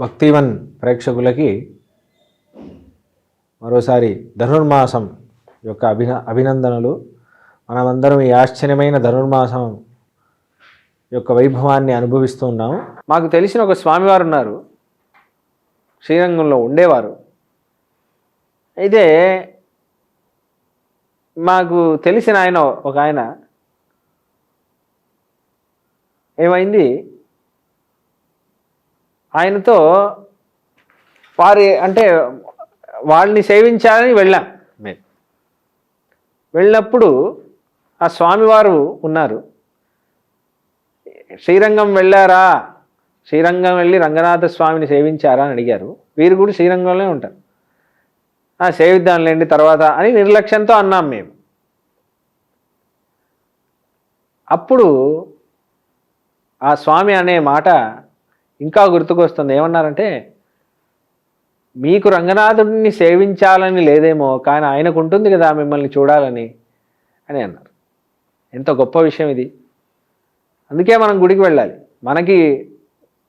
భక్తివన్ ప్రేక్షకులకి మరోసారి ధనుర్మాసం యొక్క అభిన అభినందనలు. మనమందరం ఈ ఆశ్చర్యమైన ధనుర్మాసం యొక్క వైభవాన్ని అనుభవిస్తూ ఉన్నాము. మాకు తెలిసిన ఒక స్వామివారు ఉన్నారు. శ్రీరంగంలో ఉండేవారు. అయితే మాకు తెలిసిన ఆయన ఒక ఆయన. ఏమైంది? ఆయనతో వారి అంటే వాళ్ళని సేవించాలని వెళ్ళాం. మేము వెళ్ళినప్పుడు ఆ స్వామివారు ఉన్నారు. శ్రీరంగం వెళ్ళారా? శ్రీరంగం వెళ్ళి రంగనాథ స్వామిని సేవించారా అని అడిగారు. వీరు కూడా శ్రీరంగంలో ఉంటారు. "ఆ, సేవిద్దాంలేండి తర్వాత అని నిర్లక్ష్యంతో అన్నాం మేము. అప్పుడు ఆ స్వామి అనే మాట ఇంకా గుర్తుకొస్తుంది. ఏమన్నారంటే మీకు రంగనాథుడిని సేవించాలని లేదేమో కానీ ఆయనకు ఉంటుంది కదా మిమ్మల్ని చూడాలని అని అన్నారు. ఎంత గొప్ప విషయం ఇది. అందుకే మనం గుడికి వెళ్ళాలి. మనకి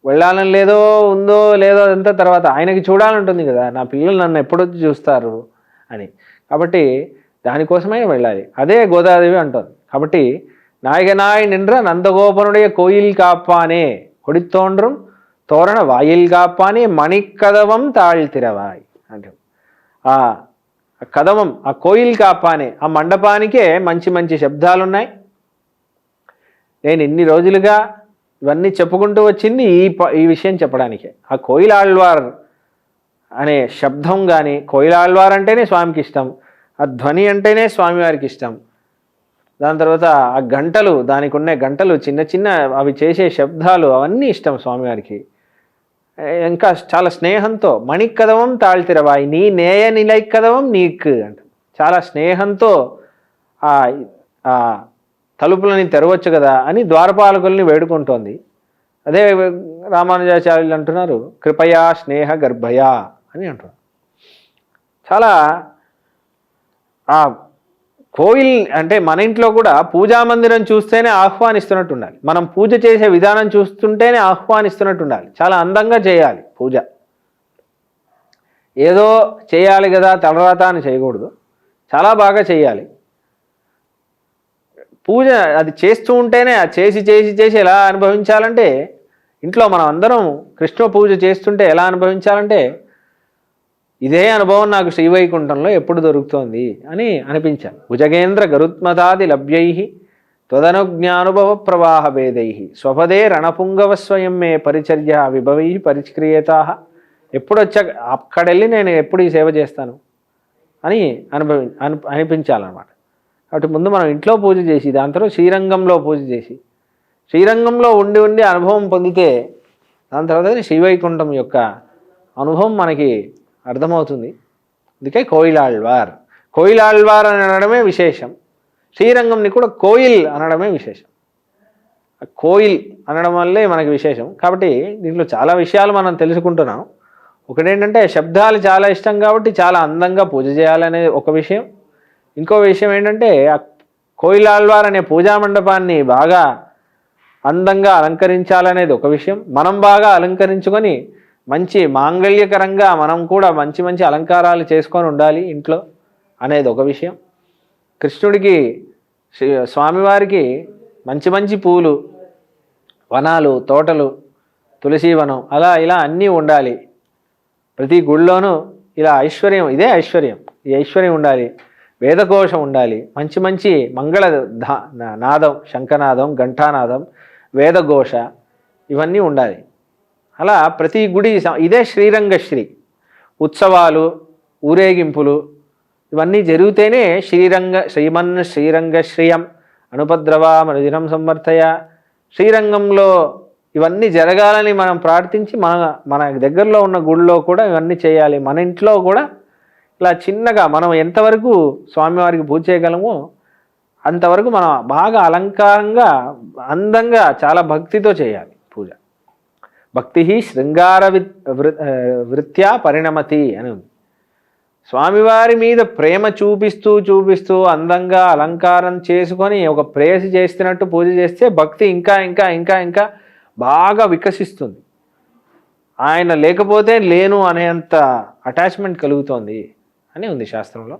వెళ్ళాలని లేదో ఉందో లేదో అదంతా తర్వాత ఆయనకి చూడాలంటుంది కదా నా పిల్లలు నన్ను ఎప్పుడొచ్చి చూస్తారు అని. కాబట్టి దానికోసమే వెళ్ళాలి. అదే గోదాదేవి అంటుంది. కాబట్టి நாயகனாய் నిండ్ర నందగోపనుడే కోయిల్ కాపానే కొడితోండ్రం తోరణ వాయిల్ కాపానే మణికదవం తాళ్తిరవాయ్ అంటే ఆ కదవం ఆ కోయిల్ కాపానే ఆ మండపానికే మంచి మంచి శబ్దాలు ఉన్నాయి నేను ఇన్ని రోజులుగా ఇవన్నీ చెప్పుకుంటూ వచ్చింది ఈ ప- ఈ విషయం చెప్పడానికే. ఆ కోయిలాళ్వార్ అనే శబ్దం కానీ కోయిలాళ్వార్ అంటేనే స్వామికి ఇష్టం ఆ ధ్వని అంటేనే స్వామివారికి ఇష్టం. దాని తర్వాత ఆ గంటలు దానికి ఉన్న గంటలు చిన్న చిన్న అవి చేసే శబ్దాలు అవన్నీ ఇష్టం స్వామివారికి. ఇంకా చాలా స్నేహంతో మణికదవం తాళ్తిరవాయి నీ నేయ నిలైకదవం నీకు అంట. చాలా స్నేహంతో ఆ తలుపులని తెరవచ్చు కదా అని ద్వారపాలకుల్ని వేడుకుంటోంది. అదే రామానుజాచార్యులు అంటున్నారు కృపయా స్నేహ గర్భయా అని అంటున్నారు. చాలా ఆ కోయిల్ అంటే మన ఇంట్లో కూడా పూజా మందిరం చూస్తేనే ఆహ్వానిస్తున్నట్టు ఉండాలి మనం పూజ చేసే విధానం చూస్తుంటేనే ఆహ్వానిస్తున్నట్టు ఉండాలి చాలా అందంగా చేయాలి పూజ. ఏదో చేయాలి కదా తలరాత అని చేయకూడదు. చాలా బాగా చేయాలి. పూజ అది చేస్తూ ఉంటేనే అది చేసి చేసి చేసి ఎలా అనుభవించాలంటే ఇంట్లో మనం అందరం కృష్ణ పూజ చేస్తుంటే ఎలా అనుభవించాలంటే ఇదే అనుభవం నాకు శ్రీవైకుంఠంలో ఎప్పుడు దొరుకుతోంది అని అనిపించాను. భుజగేంద్ర గరుత్మతాది లభ్యై త్వదనుజ్ఞానుభవ ప్రవాహ భేదై స్వపదే రణపుంగవ స్వయం మే పరిచర్య విభవై పరిష్క్రియతా ఎప్పుడొచ్చా అక్కడెళ్ళి నేను ఎప్పుడు ఈ సేవ చేస్తాను అని అనుభవి అను అనిపించాలన్నమాట. కాబట్టి ముందు మనం ఇంట్లో పూజ చేసి దాని తర్వాత శ్రీరంగంలో పూజ చేసి శ్రీరంగంలో ఉండి ఉండి అనుభవం పొందితే దాని తర్వాత శ్రీవైకుంఠం యొక్క అనుభవం మనకి అర్థమవుతుంది. అందుకే కోయిలాళ్వార్. కోయిలాళ్వార్ అని అనడమే విశేషం. శ్రీరంగంని కూడా కోయిల్ అనడమే విశేషం. కోయిల్ అనడం వల్లే మనకి విశేషం. కాబట్టి దీంట్లో చాలా విషయాలు మనం తెలుసుకుంటున్నాం. ఒకటేంటంటే శబ్దాలు చాలా ఇష్టం కాబట్టి చాలా అందంగా పూజ చేయాలనేది ఒక విషయం. ఇంకో విషయం ఏంటంటే ఆ కోయిలాళ్వార్ అనే పూజా మండపాన్ని బాగా అందంగా అలంకరించాలనేది ఒక విషయం. మనం బాగా అలంకరించుకొని మంచి మాంగళ్యకరంగా మనం కూడా మంచి మంచి అలంకారాలు చేసుకొని ఉండాలి ఇంట్లో అనేది ఒక విషయం. కృష్ణుడికి శ్రీ- స్వామివారికి మంచి మంచి పూలు వనాలు తోటలు తులసీవనం అలా ఇలా అన్నీ ఉండాలి. ప్రతి గుళ్ళోనూ ఇలా ఐశ్వర్యం ఇదే ఐశ్వర్యం. ఈ ఐశ్వర్యం ఉండాలి. వేదకోశం ఉండాలి. మంచి మంచి మంగళ నాదం శంఖనాదం ఘంటానాదం వేదఘోష ఇవన్నీ ఉండాలి. అలా ప్రతి గుడి ఇదే శ్రీరంగశ్రీ. ఉత్సవాలు ఊరేగింపులు ఇవన్నీ జరిగితేనే శ్రీరంగ శ్రీమన్ శ్రీరంగశ్రియం అనుపద్రవా మనుదినం సమర్థయ శ్రీరంగంలో ఇవన్నీ జరగాలని మనం ప్రార్థించి మన మన దగ్గరలో ఉన్న గుడిలో కూడా ఇవన్నీ చేయాలి. మన ఇంట్లో కూడా ఇలా చిన్నగా మనం ఎంతవరకు స్వామివారికి పూజ చేయగలమో అంతవరకు మనం బాగా అలంకారంగా అందంగా చాలా భక్తితో చేయాలి. భక్తి శృంగార విత్ వృత్యా పరిణమతి అని ఉంది. స్వామివారి మీద ప్రేమ చూపిస్తూ చూపిస్తూ అందంగా అలంకారం చేసుకొని ఒక ప్రేయసి చేస్తున్నట్టు పూజ చేస్తే భక్తి ఇంకా ఇంకా ఇంకా ఇంకా బాగా వికసిస్తుంది. ఆయన లేకపోతే లేను అనేంత అటాచ్మెంట్ కలుగుతోంది అని ఉంది శాస్త్రంలో.